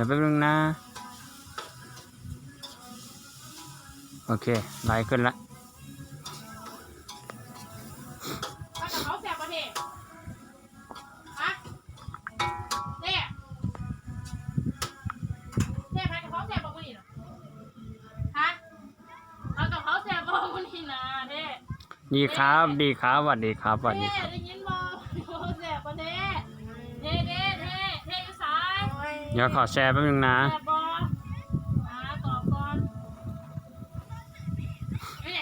เดี๋ยวแป๊บนึงนะ โอเคไลค์ขึ้นละผัดกะเพราแซ่บประเทศฮะเท่เท่ผัดกะเพราแซ่บบ่มื้อนี้น่ะฮะผัดกะเพราแซ่บบ่มื้อนี้นะเท่ดีครับ ดีครับสวัสดีครับสวัสดีเท่ครับ เดี๋ยวขอแชร์แป๊บนึงนะ แซ่บบอ่าตอบก่อนนี่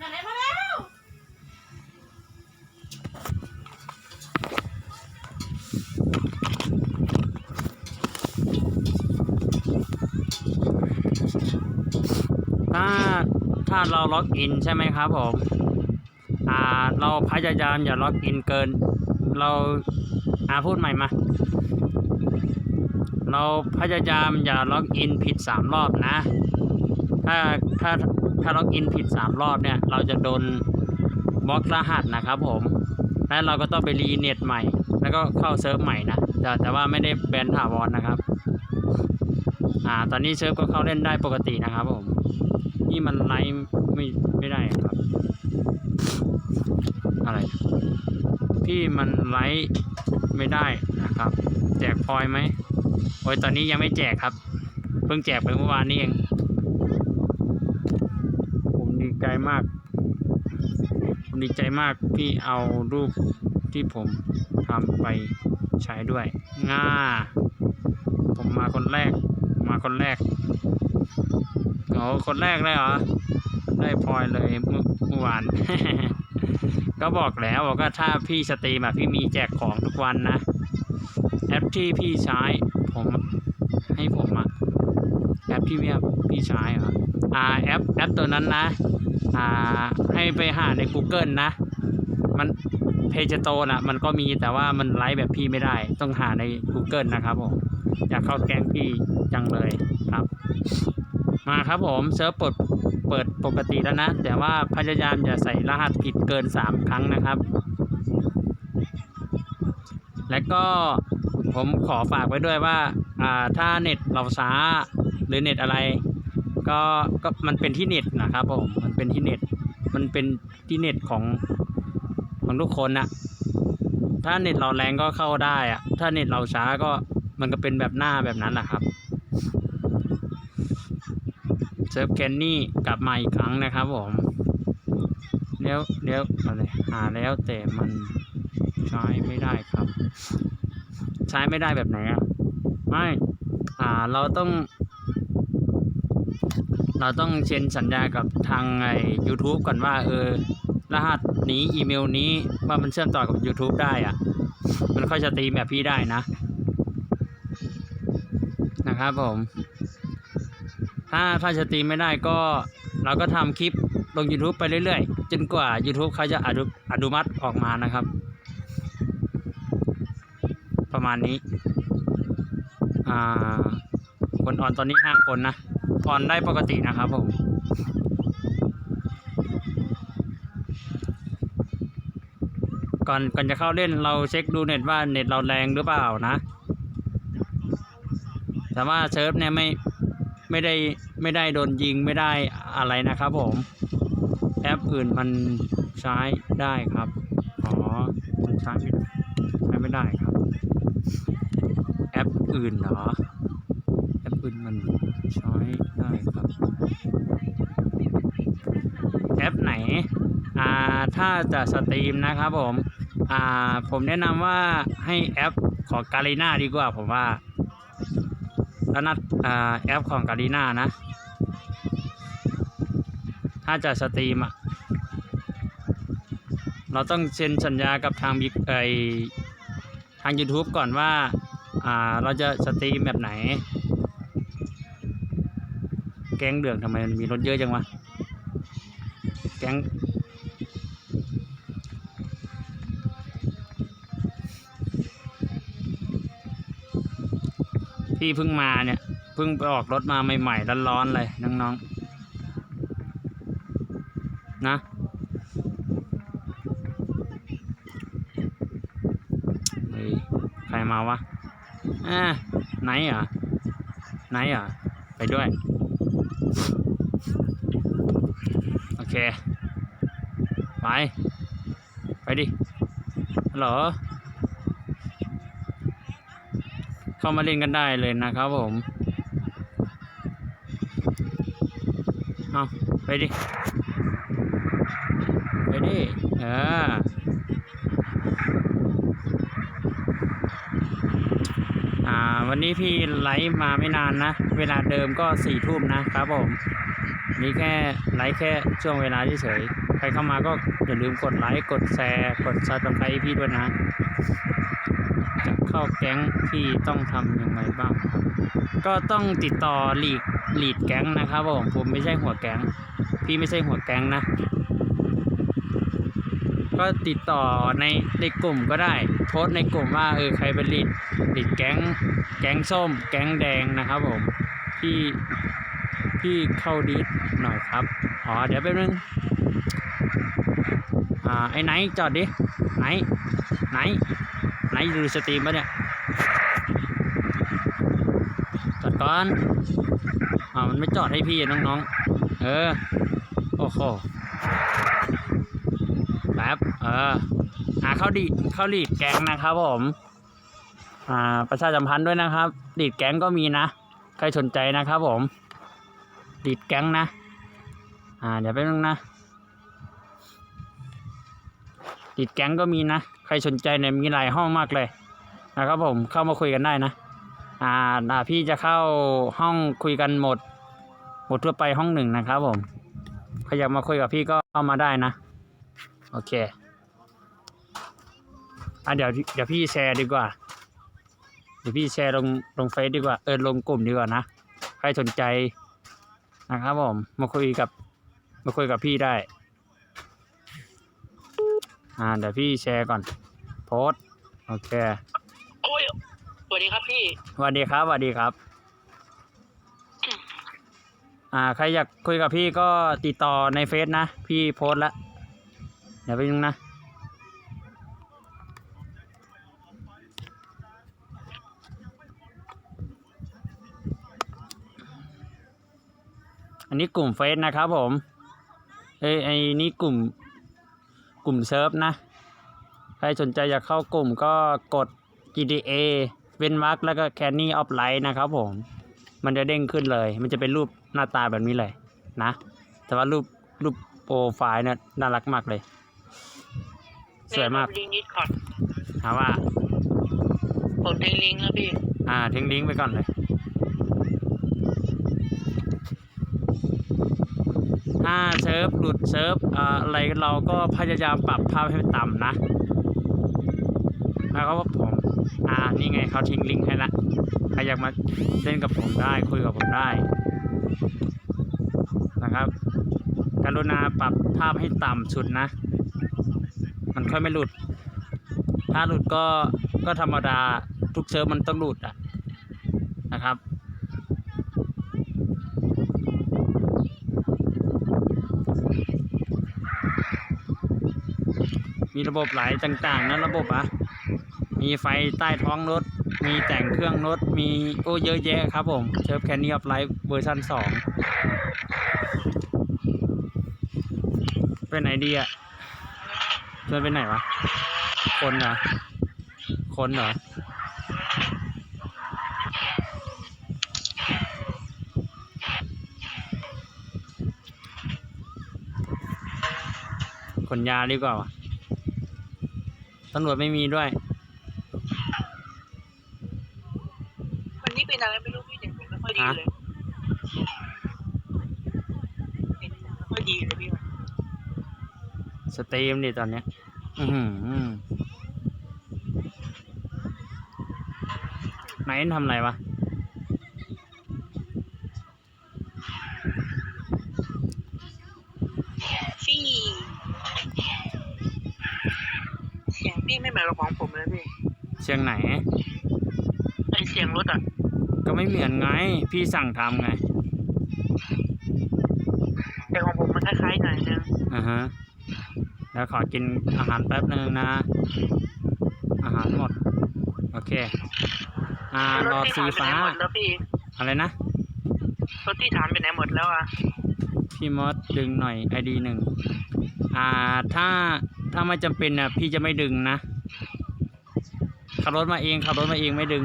นั่นแหละมาแล้ว ถ้าถ้าเราล็อกอินใช่ไหมครับผมอ่าเราพยายามอย่าล็อกอินเกิน เราอ่าพูดใหม่มา เราพยายามอย่าล็อกอินผิดสามรอบนะ ถ้าถ้าถ้าล็อกอินผิดสามรอบเนี่ย เราจะโดนบล็อกรหัสนะครับผมแล้วเราก็ต้องไปรีเน็ตใหม่ แล้วก็เข้าเซิร์ฟใหม่นะแต่แต่ว่าไม่ได้แบนถาวรนะครับ อ่า ตอนนี้เซิร์ฟก็เข้าเล่นได้ปกตินะครับผม นี่มันไลฟ์ไม่ไม่ได้ครับ อะไร พี่มันไลฟ์ไม่ได้นะครับ แจกพอยไหม โอ้ยตอนนี้ยังไม่แจกครับ เพิ่งแจกไปเมื่อวานนี้เอง ผมดีใจมาก ผมดีใจมากที่เอารูปที่ผมทำไปใช้ด้วย ง่า ผมมาคนแรก มาคนแรกโอ้คนแรกเลยเหรอ ได้พลอยเลยเมื่อวาน ก็บอกแล้วว่าถ้าพี่สตรีมอะพี่มีแจกของทุกวันนะ แอปที่พี่ใช้ ผมให้ผมอะแอปที่พี่พี่ช้เหรออ่าแอปแอปตัวนั้นนะ อ่าให้ไปหาใน Google นะ มันเพจโตน่ะมันก็มีแต่ว่ามันไลฟ์แบบพี่ไม่ได้ ต้องหาใน Google นะครับผมอยากเข้าแก๊งพี่จังเลยครับ มาครับผมเซิร์ฟเปิดเปิดปกติแล้วนะ แต่ว่าพยายามอย่าใส่รหัสผิดเกิน 3 ครั้งนะครับ และก็ ผมขอฝากไว้ด้วยว่าอ่าถ้าเน็ตเราช้าหรือเน็ตอะไร ก็ก็มันเป็นที่เน็ตนะครับผมมันเป็นที่เน็ต มันเป็นที่เน็ตของของทุกคนนะถ้าเน็ตเราแรงก็เข้าได้อะถ้าเน็ตเราช้าก็มันก็เป็นแบบหน้าแบบนั้นแหละครับเซิร์ฟแคนนี่กลับมาอีกครั้งนะครับผมเลี้ยวเลี้ยวอะไรหาแล้วแต่มันใช้ไม่ได้ครับ ใช้ไม่ได้แบบไหนอะไม่อ่าเราต้อง เราต้องเซ็นสัญญากับทางไอ้ YouTube ก่อนว่า เออ รหัสนี้อีเมลนี้ว่ามันเชื่อมต่อกับ YouTube ได้อะ มันค่อยจะตีแบบพี่ได้นะ นะครับผม ถ้าถ้าสตรีมไม่ได้ก็เราก็ทำคลิปลง YouTube ไปเรื่อยๆ จนกว่า YouTube เขาจะอนุอนุมัติออกมานะครับ ประมาณนี้อ่าคนออนตอนนี้ห้าคนนะออนได้ปกตินะครับผมก่อนก่อนจะเข้าเล่นเราเช็คดูเน็ตว่าเน็ตเราแรงหรือเปล่านะ แต่ว่าเซิร์ฟเนี่ยไม่ไม่ได้ไม่ได้โดนยิงไม่ได้อะไรนะครับผมแอปอื่นมันใช้ได้ครับ อ๋อมันใช้ไม่ได้ใช้ไม่ได้ อื่นเหรอ แอปอื่นมันใช้ได้ครับ แอปไหน อ่า ถ้าจะสตรีมนะครับผม อ่า ผมแนะนำว่าให้แอปของกาลิน่าดีกว่าผมว่าแล้วนัดอ่าแอปของกาลีน่านะ ถ้าจะสตรีมอะ เราต้องเซ็นสัญญากับทางบิ๊กไอทาง YouTube ก่อนว่า อ่าเราจะสตรีมแบบไหน แก๊งเดืองทำไมมันมีรถเยอะจังวะ แก๊งที่เพิ่งมาเนี่ยเพิ่งไปออกรถมาใหม่ๆร้อนๆเลยน้องๆ นะใครมาวะ อ่าไหนเหรอไหนเหรอไปด้วย โอเค ไป ไปดิฮัลโหลเข้ามาเล่นกันได้เลยนะครับผม เอาไปดิ ไปดิ เออ อ่า วันนี้พี่ไลฟ์มาไม่นานนะ เวลาเดิมก็สี่ทุ่มนะครับผม นี่แค่ไลฟ์แค่ช่วงเวลาเฉยๆใครเข้ามาก็อย่าลืมกดไลค์กดแชร์กดซับสไครต์พี่ด้วยนะ จะเข้าแก๊งพี่ต้องทำยังไงบ้าง ก็ต้องติดต่อลีดลีดแก๊งนะครับผมผมไม่ใช่หัวแก๊ง พี่ไม่ใช่หัวแก๊งนะ ก็ติดต่อในในกลุ่มก็ได้โพสในกลุ่มว่าเออใครเป็นลีดลีดแก๊งแก๊งส้ม แก๊งแดงนะครับผมพี่พี่เข้าดิสหน่อยครับอ๋อเดี๋ยวแป๊บนึงอ่าไอ้ไหนจอดดิไหนไหนไหนดูสตรีมปะเนี่ยจอดก่อนอ่ามันไม่จอดให้พี่น้องๆ เออ โอ้โห เอออ่าข้าวดีเข้าลีดแก๊งนะครับผม อ่า ประชาสัมพันธ์ด้วยนะครับลีดแก๊งก็มีนะ ใครสนใจนะครับผมลีดแก๊งนะ อ่า เดี๋ยวแป๊บนึงนะลีดแก๊งก็มีนะ ใครสนใจเนี่ยมีหลายห้องมากเลยนะครับผม เข้ามาคุยกันได้นะอ่าอ่าพี่จะเข้าห้องคุยกันหมด หมดทั่วไปห้องหนึ่งนะครับผมใครอยากมาคุยกับพี่ก็เข้ามาได้นะ โอเค อะเดี๋ยวเดี๋ยวพี่แชร์ดีกว่า เดี๋ยวพี่แชร์ลงลงเฟซดีกว่า เออลงกลุ่มดีกว่านะ ใครสนใจนะครับผม มาคุยกับ มาคุยกับพี่ได้ อ่าเดี๋ยวพี่แชร์ก่อน โพสต์โอเคโอ้ยสวัสดีครับพี่สวัสดีครับสวัสดีครับ อ่า ใครอยากคุยกับพี่ก็ติดต่อในเฟซนะ พี่โพสต์แล้วเดี๋ยวไปนึงนะ อันนี้กลุ่มเฟซนะครับผมเอ้ยไอ้นี่กลุ่มกลุ่มเซิร์ฟนะ ใครสนใจอยากเข้ากลุ่มก็กด GTA เว้นวรรคแล้วก็ Canny of Light นะครับผม มันจะเด้งขึ้นเลย มันจะเป็นรูปหน้าตาแบบนี้เลยนะ แต่ว่ารูปรูปโปรไฟล์เนี่ยน่ารักมากเลย สวยมากลิงก์นิดก่อนถามว่าผมทิ้งลิงก์แล้วพี่ อ่าทิ้งลิงก์ไปก่อนเลยาเซิร์ฟหลุดเซิร์ฟอะไรเราก็พยายามปรับภาพให้ต่ำนะแล้วก็ผมอ่านี่ไงเขาทิ้งลิงก์ให้ละใครอยากมาเล่นกับผมได้คุยกับผมได้นะครับกรุณาปรับภาพให้ต่ำสุดนะ มันค่อยไม่หลุด ถ้าหลุดก็ก็ธรรมดาทุกเซิร์ฟมันต้องหลุดอะนะครับ มีระบบหลายต่างๆนะระบบอะมีไฟใต้ท้องรถ มีแต่งเครื่องรถ มีโอ้เยอะแยะครับผมเชิร์ฟแคนนี่ออฟไลฟ์เวอร์ชันสองไปไหนดีอะชวนไปไหนวะ คนเหรอ คนเหรอขนยาดีกว่าวะ ตำรวจไม่มีด้วย วันนี้เป็นอะไรไม่รู้พี่เด็กผมไม่ค่อยดีเลยเห็นไม่ค่อยดีเลยพี่วันสตรีมดิตอนเนี้ย อือหือไหนทำอะไรวะ ฟี่เสียงพี่ไม่เหมือนกับของผมเลยพี่ เชียงไหนไอเสียงรถอะ ก็ไม่เหมือนไง พี่สั่งทำไง แต่ของผมมันคล้ายๆหน่อยนึงอ่าฮะ แล้วขอกินอาหารแป๊บนึงนะ อาหารหมด โอเค อ่าหลอดสีฟ้ารถที่ฐนไปไหนหมดแล้วพี่อะไรนะ รถที่ฐานไปไหนหมดแล้วอะพี่มอสดึงหน่อยไอดีหนึ่ง อ่า ถ้า ถ้าไม่จำเป็นอะ พี่จะไม่ดึงนะ ขับรถมาเองขับรถมาเองไม่ดึง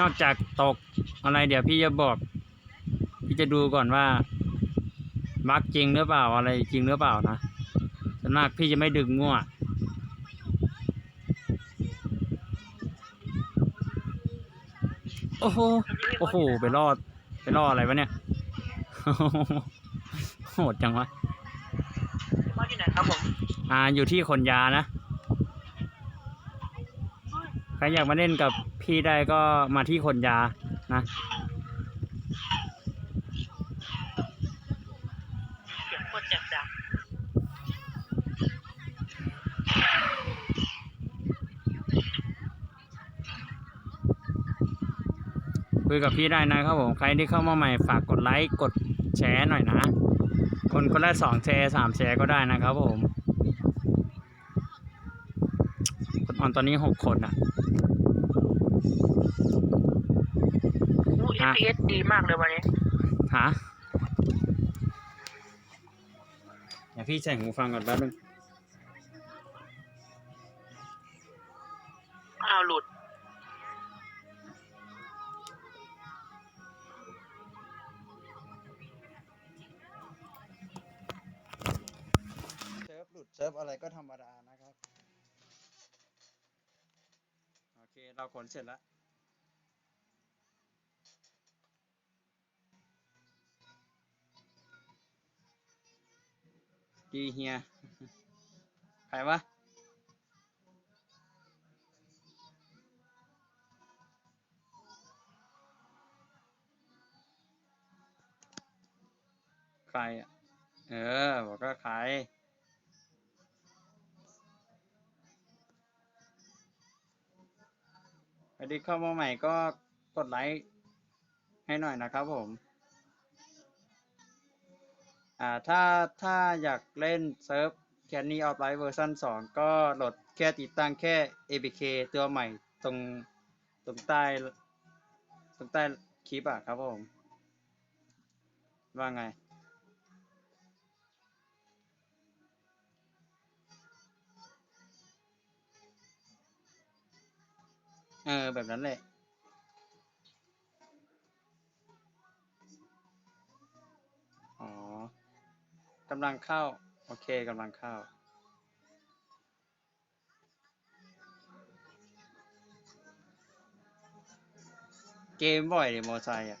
นอกจากตกอะไรเดี๋ยวพี่จะบอก พี่จะดูก่อนว่าบั๊กจริงหรือเปล่าอะไรจริงหรือเปล่านะส่วนมากพี่จะไม่ดึงง่วโอ้โห โอ้โห ไปรอด ไปรอดอะไรวะเนี่ย โหดจังวะ พี่มอสอยู่ไหนครับผม อ่า อยู่ที่ขนยานะใครอยากมาเล่นกับพี่ได้ก็มาที่ขนยานะเสียงโคตรแจ่มดังคุยกับพี่ได้นะครับผม ใครที่เข้ามาใหม่ฝากกดไลค์ กดแชร์หน่อยนะ คนคนละสองแชร์สามแชร์ก็ได้นะครับผม ออนตอนนี้หกคนอะอู้ฮะ FPS ดีมากเลยวันนี้ ฮะเดี๋ยวพี่ใส่หูฟังก่อนแป๊บนึง เคเราขนเสร็จแล้ว ดีเฮีย ใครวะ ใครอะ เออ บอกก็ใคร ครที่เข้ามาใหม่ก็กดไลค์ให้หน่อยนะครับผม อ่าถ้าถ้าอยากเล่นเซิร์ฟแคนนี่ออฟไลท์เวอร์ชัน2 ก็โหลดแค่ติดตั้งแค่ APK ตัวใหม่ตรงตรงใต้ ตรงใต้คลิปอะครับผม ว่าไง เออ แบบนั้นแหละ อ๋อกำลังเข้า โอเคกำลังเข้า เกมบ่อยเลยมอไซค์อะ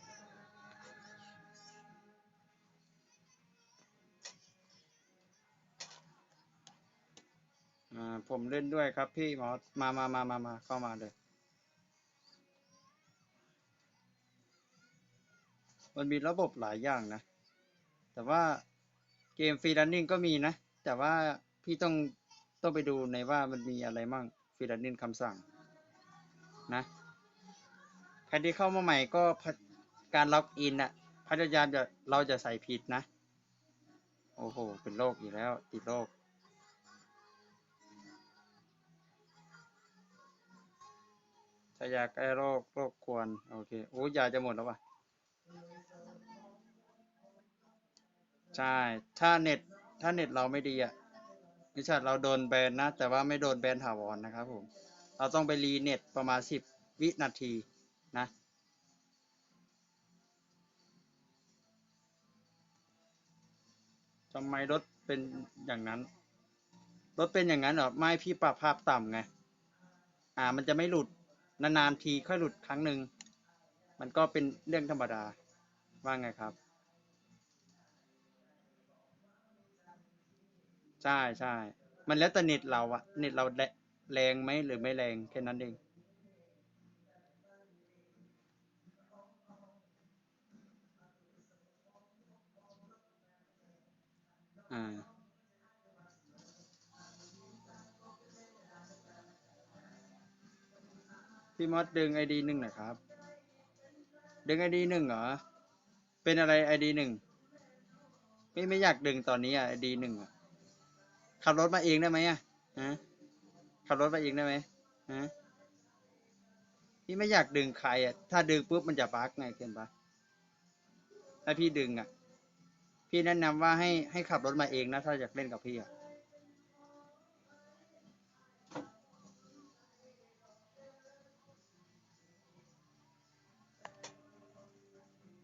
อ่า ผมเล่นด้วยครับพี่หมอสมามามามามาเข้ามาเลย มันมีระบบหลายอย่างนะ แต่ว่าเกมฟรี e ัน n ิงก็มีนะ แต่ว่าพี่ต้องต้องไปดูในว่ามันมีอะไรมั่งฟรี e ัน n ิงคำสั่งนะใครที่เข้ามาใหม่ก็การล็อกอินอะพยายามจะเราจะใส่ผิดนะ โอ้โห เป็นโรคอีกแล้ว ติดโรคถ้ายากแก้โรคโรคควร โอเค โอ้ยยาจะหมดแล้ววะ ใช่ ถ้าเน็ต ถ้าเน็ตเราไม่ดีอะนิชาเราโดนแบนนะ แต่ว่าไม่โดนแบนถาวรนะครับผม เราต้องไปรีเน็ตประมาณสิบวินาทีนะทำไมรถเป็นอย่างนั้น รถเป็นอย่างนั้นเหรอ ไม่พี่ปรับภาพต่ำไง อ่า มันจะไม่หลุด นานๆทีค่อยหลุดครั้งหนึ่ง มันก็เป็นเรื่องธรรมดา ว่าไงครับ ใช่ใช่มันแล้วแต่เน็ตเราอะเน็ตเราแรงไหมหรือไม่แรงแค่นั้นเอง อ่า พี่มอสดึงไอดีหนึ่งหน่อยครับ ดึงไอดีหนึ่งเหรอ เป็นอะไรไอดีหนึ่งไม่ไม่อยากดึงตอนนี้อะไอดีหนึ่งขับรถมาเองได้ไหมอะฮะขับรถมาเองได้ไหมฮะพี่ไม่อยากดึงใครอะถ้าดึงปุ๊บมันจะบักไงเกินปะถ้าพี่ดึงอะ พี่แนะนำว่าให้ให้ขับรถมาเองนะถ้าอยากเล่นกับพี่อะ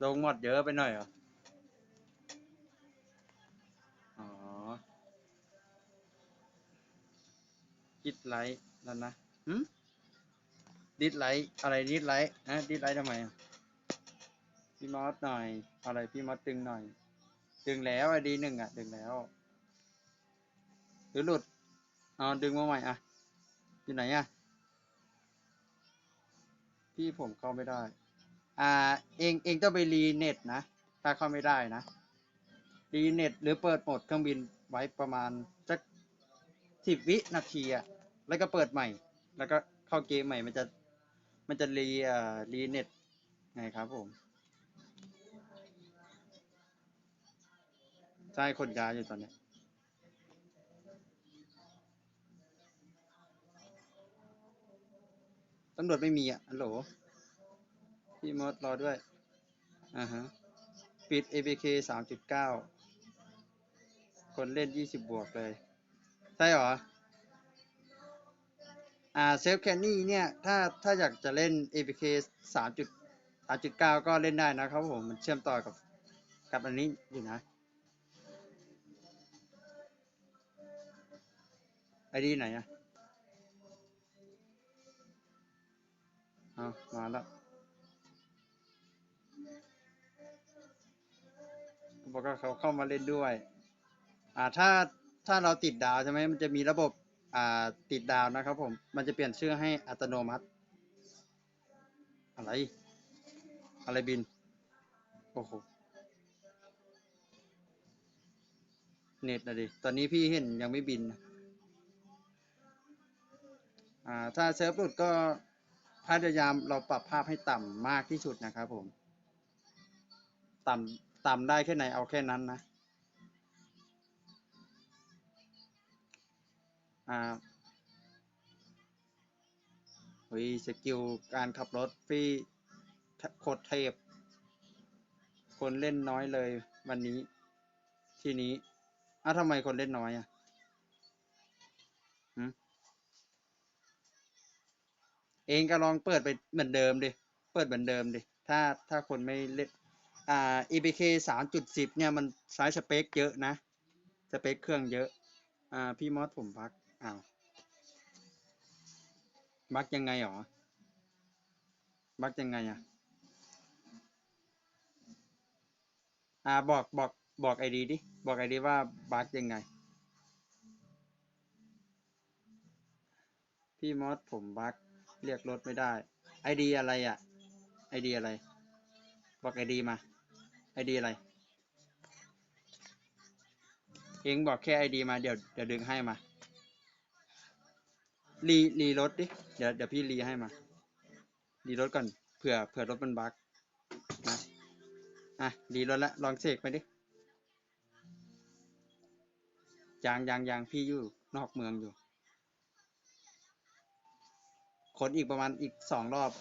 ลงหมดเยอะไปหน่อยเหรอ อ๋อ ดิดไลท์แล้วนะหืมดิดไลท์อะไรดิดไลท์นะดิดไลท์ทำไมอะพี่มอสหน่อย อะไรพี่มอสดึงหน่อย ดึงแล้วไอดีหนึ่งอะ ดึงแล้ว หรือหลุดเอาดึงมาใหม่อะ อยู่ไหนอะ พี่ผมเข้าไม่ได้ อ่าเองเองต้องไปรีเน็ตนะ ถ้าเข้าไม่ได้นะรีเน็ตหรือเปิดโหมดเครื่องบินไว้ประมาณสักสิบวินาทีอะแล้วก็เปิดใหม่ แล้วก็เข้าเกมใหม่มันจะมันจะรีอ่ารีเน็ตไงครับผมใช่คนย้ายอยู่ตอนนี้ตำรวจไม่มีอะฮัลโหล พี่มดรอด้วย อ่าฮะ ปิด ABK สามจุดเก้า คนเล่นยี่สิบบวกเลย ใช่หรอ อ่า เซฟแคนนี่เนี่ย ถ้า ถ้าอยากจะเล่น ABK สามจุดสามจุดเก้าก็เล่นได้นะครับผม มันเชื่อมต่อกับ กับอันนี้อยู่นะ ไอดีไหนอะเอามาแล้ว บอกว่าเขาเข้ามาเล่นด้วย อ่าถ้าถ้าเราติดดาวใช่ไหมมันจะมีระบบอ่าติดดาวนะครับผม มันจะเปลี่ยนชื่อให้อัตโนมัติ อะไร อะไรบิน โอ้โห เน็ตนะดิ ตอนนี้พี่เห็นยังไม่บินนะอ่า ถ้าเซิร์ฟหลุดก็พยายามเราปรับภาพให้ต่ำมากที่สุดนะครับผม ต่ำ ต่ำได้แค่ไหนเอาแค่นั้นนะอ่าเฮ้ยสกิลการขับรถพี่โคตรเทพ คนเล่นน้อยเลยวันนี้ ทีนี้อ้าวทำไมคนเล่นน้อยอะเองก็ลองเปิดไปเหมือนเดิมดิ เปิดเหมือนเดิมดิ ถ้าถ้าคนไม่เล่น อ่า EBK สามจุดสิบเนี่ยมันใช้สเปคเยอะนะ สเปคเครื่องเยอะ อ่า พี่มอสผมบัก อ้าวบักยังไงหรอ บักยังไงอะ อ่า บอก บอก บอกไอดีดิ บอกไอดีว่าบักยังไง พี่มอสผมบักเรียกรถไม่ได้ ไอดีอะไรอะ ไอดีอะไร บอกไอดีมา ไอดีอะไร เองบอกแค่ไอดีมาเดี๋ยวเดี๋ยวดึงให้มา รีรีรถดิ เดี๋ยวเดี๋ยวพี่รีให้มา รีรถก่อน เผื่อเผื่อรถมันบั๊กนะ อะ รีรถละลองเสกไปดิยังยังยังพี่อยู่นอกเมืองอยู่คนอีกประมาณอีกสองรอบ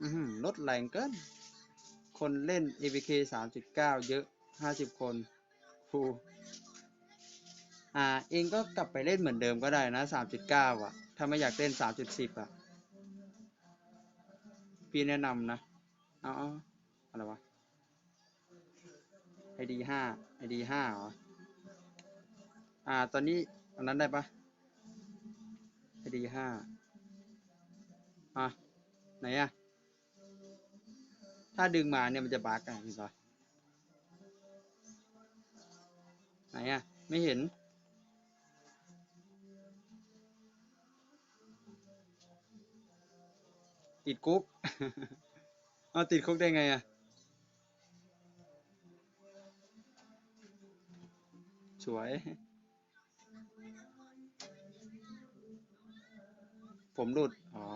อือหือรถแรงเกิน คนเล่น ABK สามจุดเก้าเยอะห้าสิบคนฟูอ่า เองก็กลับไปเล่นเหมือนเดิมก็ได้นะสามจุดเก้าอะ ถ้าไม่อยากเล่นสามจุดสิบอะ พี่แนะนำนะ เอาเอาอะไรวะ ID ห้า ID ห้าเหรอ อ่า ตอนนี้อันนั้นได้ปะ ID ห้าอะ ไหนอะ ถ้าดึงมาเนี่ยมันจะบั๊กอะเห็นปะไหนอะ ไม่เห็น ติดคุก เอาติดคุกได้ไงอะ สวยผมหลุด อ๋อ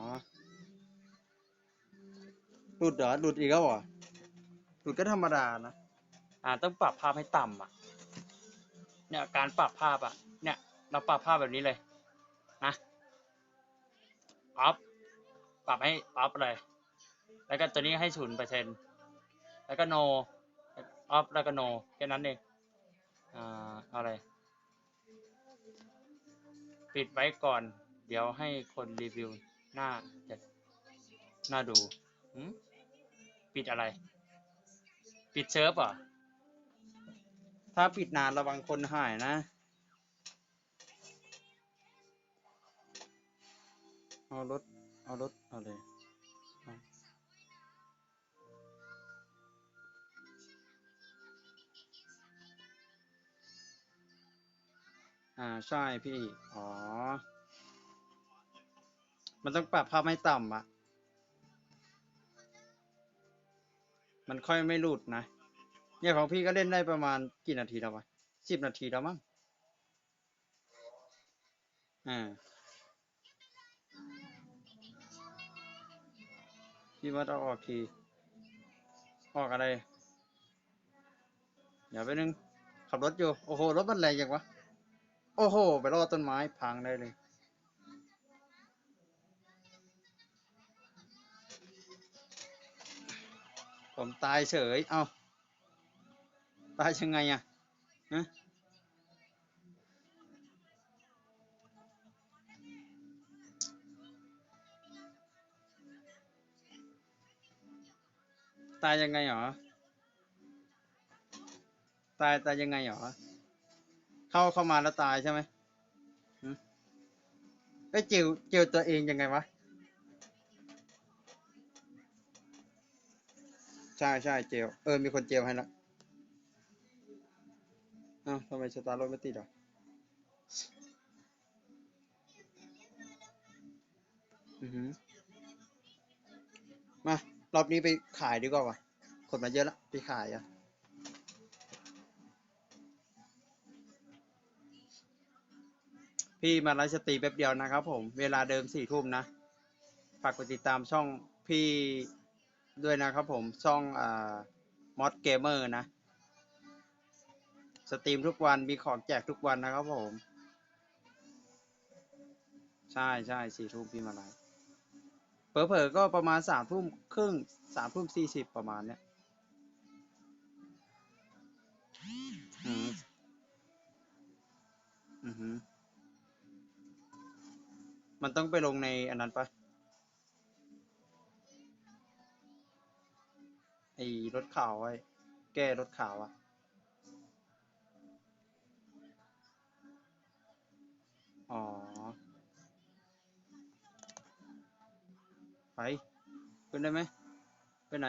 หลุดเหรอหลุดอีกแล้วเหรอหลุดก็ธรรมดานะอ่าต้องปรับภาพให้ต่ำอะ เนี่ยการปรับภาพอะ เนี่ย เราปรับภาพแบบนี้เลยนะออฟปรับให้ออฟเลย แล้วก็ตัวนี้ให้ศูนย์เปอร์เซ็นแล้วก็โนออฟแล้วก็โนแค่นั้นเองอ่าเอาอะไร ปิดไว้ก่อน เดี๋ยวให้คนรีวิวหน้าจะหน้าดู หืมปิดอะไร ปิดเซิร์ฟเหรอะถ้าปิดนานระวังคนหายนะ เอารถ เอารถ เอาเลยเอาอ่าใช่พี่ อ๋อ มันต้องปรับภาพให้ต่ำอะ มันค่อยไม่หลุดนะ เนี่ยของพี่ก็เล่นได้ประมาณกี่นาทีแล้ววะสิบนาทีแล้วมั้งอ่าพี่ว่าต้องออกทีออกอะไรเดี๋ยวไปนึงขับรถอยู่ โอ้โห รถมันแรงจังวะ โอ้โห ไปรอต้นไม้พังได้เลย ผมตายเฉย เอาตายยังไงอะฮะตายยังไงหรอ ตายตายยังไงหรอ เข้าเข้ามาแล้วตายใช่ไหมเอ้ยเจลเจลตัวเองยังไงวะ ใช่ใช่เจลเออมีคนเจลให้ละอ้าวทำไมสตาร์รถไม่ติดอะอือหือมารอบนี้ไปขายดีกว่าวะคนมาเยอะละไปขายอะพี่มาไลฟ์สตรีมแป๊บเดียวนะครับผม เวลาเดิมสี่ทุ่มนะ ฝากกดติดตามช่องพี่ ด้วยนะครับผม ช่องอ่ามอดเกมเมอร์นะ สตรีมทุกวันมีของแจกทุกวันนะครับผม ใช่ใช่สี่ทุ่มพี่มาไลฟ์เผลอๆก็ประมาณสามทุ่มครึ่งสามทุ่มสี่สิบประมาณเนี้ยอืมอือหือมันต้องไปลงในอันนั้นปะ รถขาวไว้ แก้รถขาวอะอ๋อ ไปขึ้นได้ไหม ไปไหน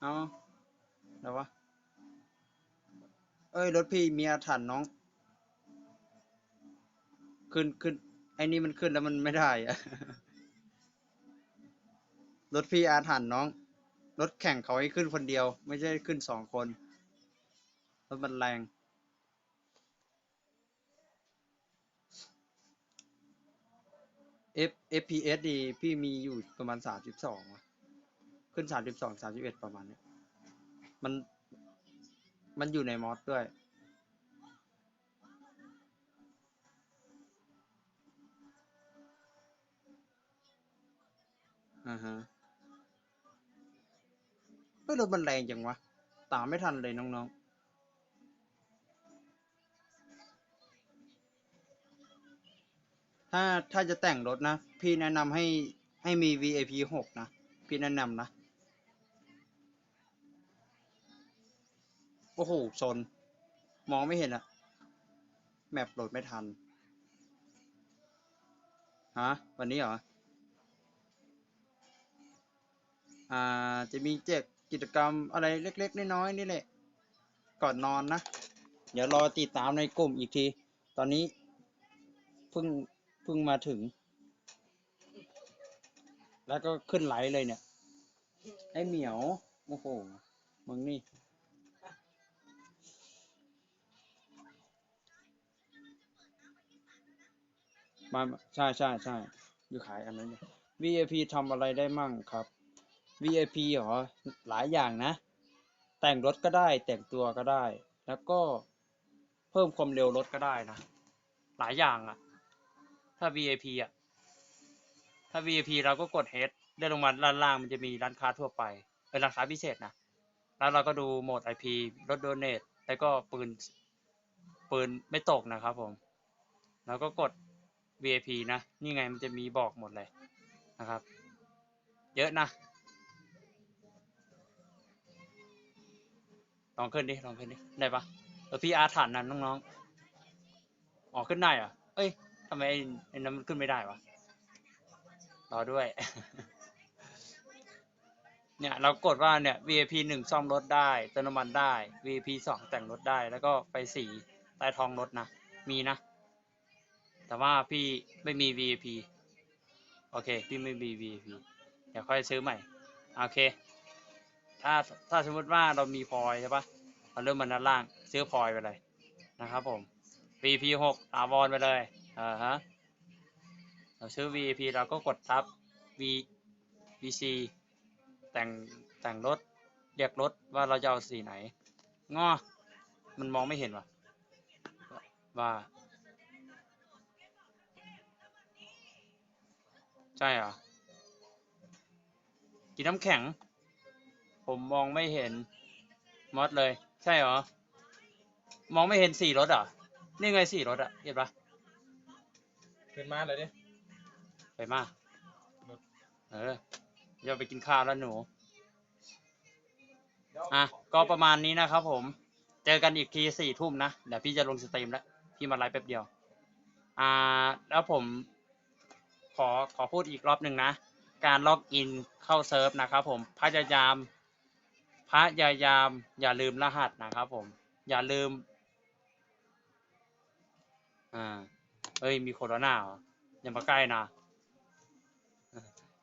เอาเดี๋ยววะ เอ้ย รถพี่มีอาถรรพ์น้อง ขึ้นขึ้น ไอ้นี่มันขึ้นแล้วมันไม่ได้อะรถพี่อาถรรพ์น้อง รถแข่งเขาให้ขึ้นคนเดียว ไม่ใช่ขึ้นสองคน รถมันแรง F FPS ดีพี่มีอยู่ประมาณสามสิบสองขึ้นสามสิบสองสามสิบเอ็ดประมาณเนี้ยมันมันอยู่ในมอดด้วย อ่าฮะ ฮ้ยรถมันแรงจังวะ ตามไม่ทันเลยน้องๆถ้าถ้าจะแต่งรถนะ พี่แนะนำให้ให้มี VAP หกนะ พี่แนะนำนะ โอ้โหชน มองไม่เห็นอะแมปโหลดไม่ทัน ฮะ วันนี้เหรอ อ่า จะมีแจก กิจกรรมอะไรเล็ก ๆ น้อยๆนี่แหละ ก่อนนอนนะ เดี๋ยวรอติดตามในกลุ่มอีกที ตอนนี้เพิ่งเพิ่งมาถึง แล้วก็ขึ้นไหลเลยเนี่ย ไอ้เหมียว โอ้โห มึงนี่มาใช่ใช่ใช่อยู่ขายอันนั้นเนี่ย VIP ทำอะไรได้มั่งครับ VIP หรอหลายอย่างนะ แต่งรถก็ได้แต่งตัวก็ได้ แล้วก็เพิ่มความเร็วรถก็ได้นะ หลายอย่างอะถ้า VIP อะถ้า VIP เราก็กด H เลื่อนลงมาด้านล่างมันจะมีร้านค้าทั่วไป เป็นร้านค้าพิเศษนะ แล้วเราก็ดูโหมด IP ลดโดเนทแล้วก็ปืนปืนไม่ตกนะครับผม แล้วก็กด VIP นะ นี่ไงมันจะมีบอกหมดเลยนะครับ เยอะนะ ลองขึ้นดิลองขึ้นดิได้ปะเออพี่อาถรรพ์นะน้องๆอ๋อขึ้นได้เหรอะเอ้ยทำไมไอ้ไอ้นั้นมันขึ้นไม่ได้วะรอด้วย เนี่ยเรากดว่าเนี่ย VIP หนึ่งซ่อมรถได้เติมน้ำมันได้ VIP สองแต่งรถได้ แล้วก็ไปสีใต้ท้องรถนะ มีนะ แต่ว่าพี่ไม่มี VIP โอเค พี่ไม่มี VIP เดี๋ยวค่อยซื้อใหม่ โอเค ถ้าถ้าสมมติว่าเรามีพลอยใช่ปะเราเริ่มมันด้านล่างซื้อพลอยไปเลยนะครับผม V P หกอาวอนไปเลยอ่าฮะเราซื้อ V P เราก็กดทับ V VC แต่งแต่งรถเรียกรถว่าเราจะเอาสีไหนงอมันมองไม่เห็นว่ะว่าใช่เหรอกินน้ำแข็ง ผมมองไม่เห็นมอสเลย ใช่เหรอ มองไม่เห็นสีรถเหรอะ นี่ไงสีรถอะ เห็นปะขึ้นมาเลยดิ ไปมา เออจะไปกินข้าวแล้วหนู อะ ก็ประมาณนี้นะครับผม เจอกันอีกทีสี่ทุ่มนะ เดี๋ยวพี่จะลงสตรีมแล้ว พี่มาไลฟ์แป๊บเดียว อ่า แล้วผม ขอขอพูดอีกรอบหนึ่งนะ การล็อกอินเข้าเซิร์ฟนะครับผม พยายาม พยายาม อย่าลืมรหัสนะครับผม อย่าลืม อ่าเอ้ย มีโคโรนาเหรออย่ามาใกล้นะ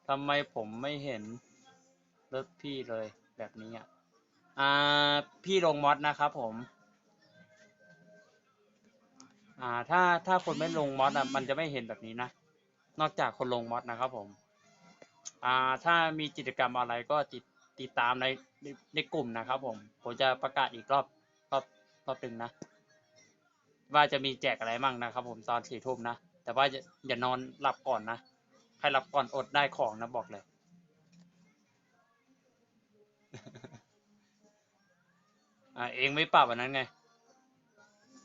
ทำไมผมไม่เห็นรถพี่เลยแบบนี้อะ อ่า พี่ลงมอดนะครับผม อ่า ถ้าถ้าคนไม่ลงมอดอะ มันจะไม่เห็นแบบนี้นะ นอกจากคนลงมอดนะครับผม อ่า ถ้ามีกิจกรรมอะไรก็ติด ติดตามในในในกลุ่มนะครับผม ผมจะประกาศอีกรอบรอบรอบหนึ่งนะ ว่าจะมีแจกอะไรมั่งนะครับ ผมตอนสี่ทุ่มนะ แต่ว่าอย่าอย่านอนหลับก่อนนะ ใครหลับก่อนอดได้ของนะบอกเลย อ่าเองไม่ปรับอันนั้นไง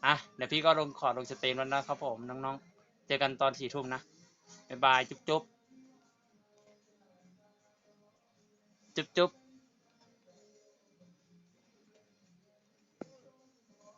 อะเดี๋ยวพี่ก็ลงขอลงสเตรีมแล้วนะครับผมน้องๆ เจอกันตอนสี่ทุ่มนะ บ๊ายบาย จุ๊บจุ๊บจุ๊บจุ๊บ